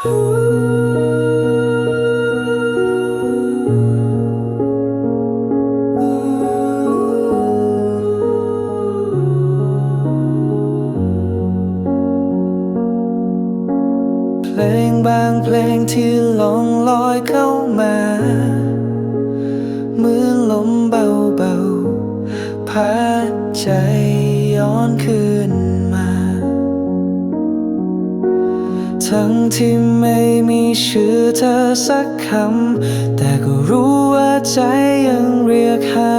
เพลงบางเพลงที่ลองลอยเข้ามาเหมือนลมเบาๆพัดใจย้อนคืน ทั้งที่ไม่มีชื่อเธอสักคำ แต่ก็รู้ว่าใจยังเรียกหา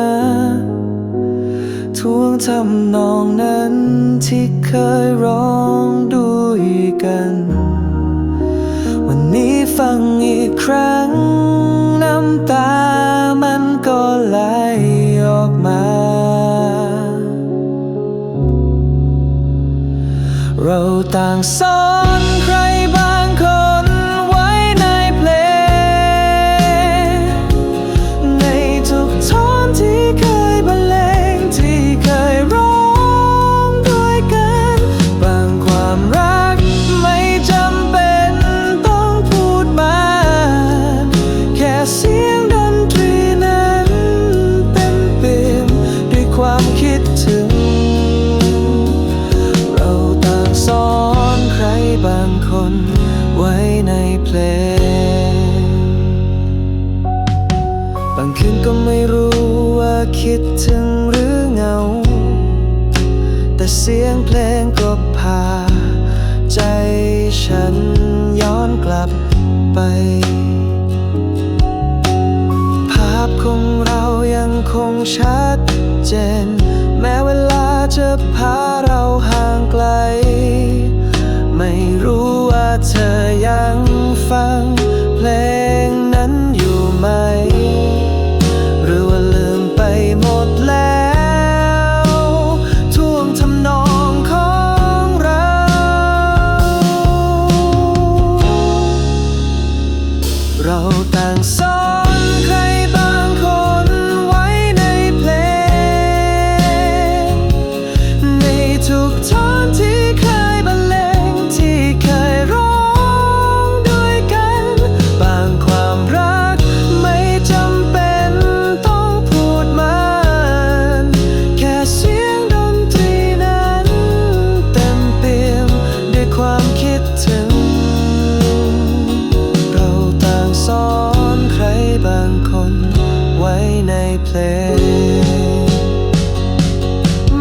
ทวงทำนองนั้นที่เคยร้องด้วยกัน วันนี้ฟังอีกครั้ง น้ำตามันก็ไหลออกมา เราต่างซ่อนใคร แต่เสียงเพลงก็พา ใจฉันย้อนกลับไป ภาพของเรายังคงชัดเจน ต่างซ่อ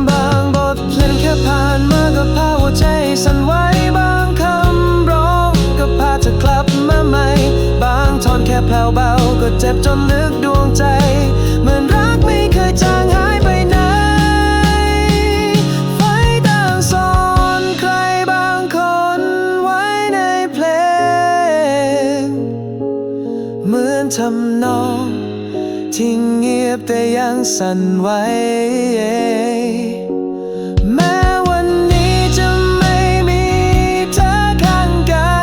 บางบทเพลงแค่ผ่านมาก็พาหัวใจสั่นไหวบางคำร้องก็พาเธอกลับมาใหม่ บางท่อนแค่แผ่วเบาก็เจ็บจนลึกดวงใจ เหมือนรักไม่เคยจางหายไปไหนไฟต่างซ่อนใครบางคนไว้ในเพลง เหมือนทำนอง ที่เงียบแต่ยังสั่นไหวแม้วันนี้จะไม่มีเธอข้างกั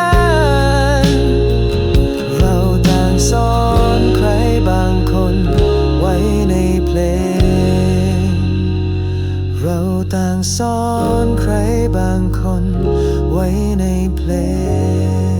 น เราต่างซ่อนใครบางคนไว้ในเพลง เราต่างซ่อนใครบางคนไว้ในเพลง